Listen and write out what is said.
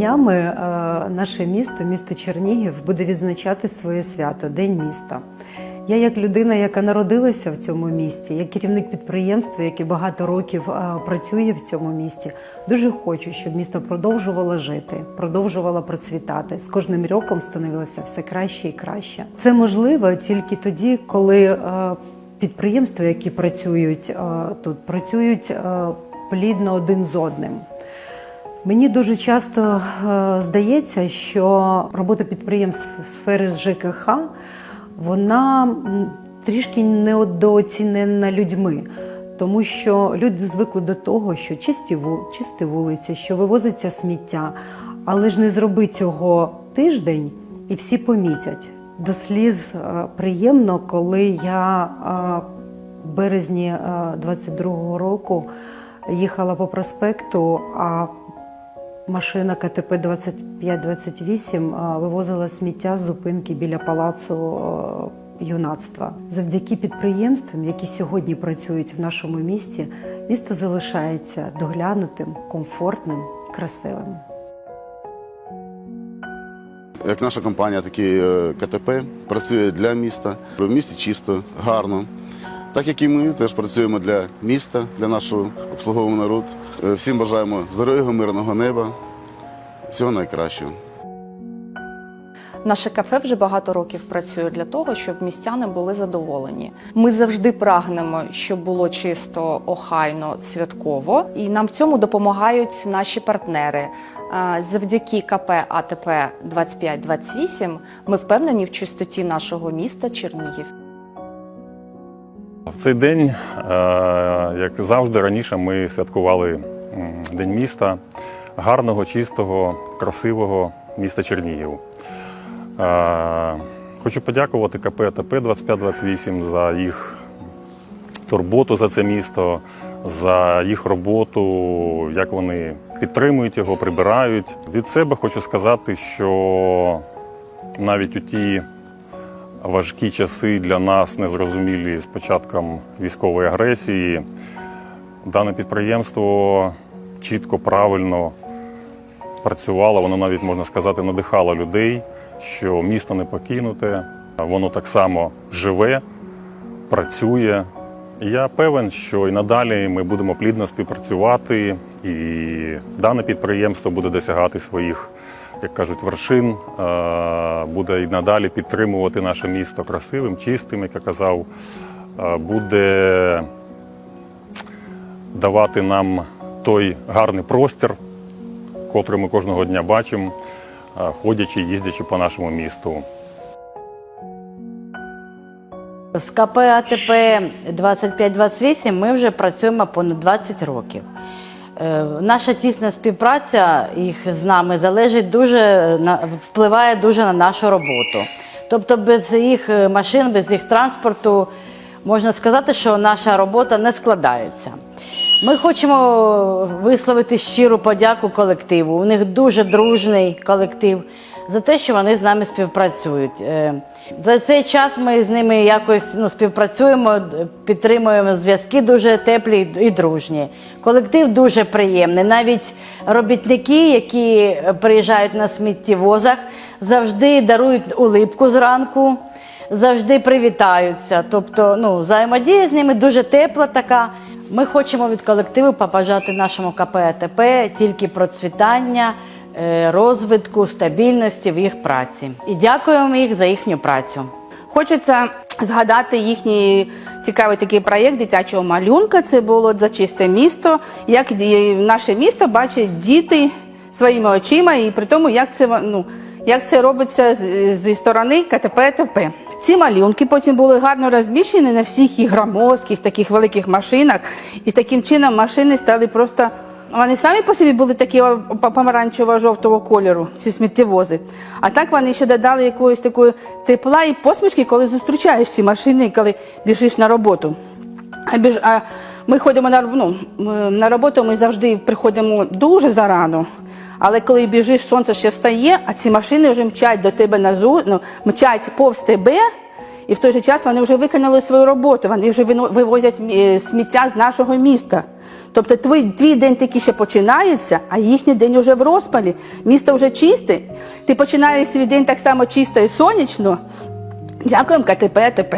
Днями е, наше місто, місто Чернігів, буде відзначати своє свято День міста. Я, як людина, яка народилася в цьому місті, як керівник підприємства, який багато років е, працює в цьому місті, дуже хочу, щоб місто продовжувало жити, продовжувало процвітати. З кожним роком становилося все краще і краще. Це можливо тільки тоді, коли е, підприємства, які працюють тут, працюють плідно один з одним. Мені дуже часто е, здається, що робота підприємств в сфері ЖКХ вона трішки недооцінена людьми, тому що люди звикли до того, що чисті чисті вулиці, що вивозиться сміття, але ж не зроби цього тиждень, і всі помітять. До сліз е, приємно, коли я е, в березні е, 22-го року їхала по проспекту, а Машина КТП 2528 а, вивозила сміття з зупинки біля палацу юнацтва. Завдяки підприємствам, які сьогодні працюють в нашому місті, місто залишається доглянутим, комфортним, красивим. Як наша компанія, так і е, КТП працює для міста. В місті чисто, гарно. Так як і ми теж працюємо для міста, для нашого обслуговуємо народ. Е, Всім бажаємо здоров'я, мирного неба, всього найкращого. Наше кафе вже багато років працює для того, щоб містяни були задоволені. Ми завжди прагнемо, щоб було чисто, охайно, святково, і нам в цьому допомагають наші партнери. А, Завдяки КП АТП 2528 ми впевнені в чистоті нашого міста Чернігів. В цей день, е, як завжди, раніше ми святкували День міста, гарного, чистого, красивого міста Чернігів. Е, Хочу подякувати КП АТП 2528 за їх турботу за це місто, за їх роботу, як вони підтримують його, прибирають. Від себе хочу сказати, що навіть у ті важкі часи для нас незрозумілі з початком військової агресії. Дане підприємство чітко, правильно працювало, воно навіть можна сказати, надихало людей, що місто не покинуте, воно так само живе, працює. Я певен, що і надалі ми будемо плідно співпрацювати, і дане підприємство буде досягати своїх, як кажуть, вершин, е, буде і надалі підтримувати наше місто красивим, чистим, як я казав, е, буде давати нам той гарний простір, котрий ми кожного дня бачимо, е, ходячи, їздячи по нашому місту. З КП АТП 2528 ми вже працюємо понад 20 років. Е, Наша тісна співпраця їх з нами залежить дуже на- впливає дуже на нашу роботу. Тобто без їх е, машин, без їх транспорту можна сказати, що наша робота не складається. Ми хочемо висловити щиру подяку колективу. У них дуже дружний колектив за те, що вони з нами співпрацюють. Е, За цей час ми з ними якось ну, співпрацюємо, підтримуємо зв'язки дуже теплі і дружні. Колектив дуже приємний. Навіть робітники, які е, приїжджають на сміттєвозах, завжди дарують улипку зранку завжди привітаються. Тобто, ну, взаємодія з ними дуже тепла така. Ми хочемо від колективу побажати нашому КП АТП тільки процвітання, розвитку, стабільності в їх праці. І дякуємо їх за їхню працю. Хочеться згадати їхній цікавий такий проєкт дитячого малюнка. Це було за чисте місто. Як наше місто бачать діти своїми очима, і при тому, як це ну, як це робиться зі сторони КТП ТП. Ці малюнки потім були гарно розміщені на всіх їх громоздких, таких великих машинах, і таким чином машини стали просто вони самі по собі були такі помаранчево-жовтого кольору, ці сміттєвози. А так вони ще додали якоїсь такої тепла і посмішки, коли зустрічаєш ці машини, коли біжиш на роботу. А, біж, а ми ходимо на, ну, на роботу, ми завжди приходимо дуже зарано. Але коли біжиш, сонце ще встає, а ці машини вже мчать до тебе назу, ну, мчать повз тебе, і в той же час вони вже виконали свою роботу, вони вже вивозять е, сміття з нашого міста. Тобто твій, твій день тільки ще починається, а їхній день вже в розпалі. Місто вже чисте. Ти починаєш свій день так само чисто і сонячно. Дякуємо КТП АТП.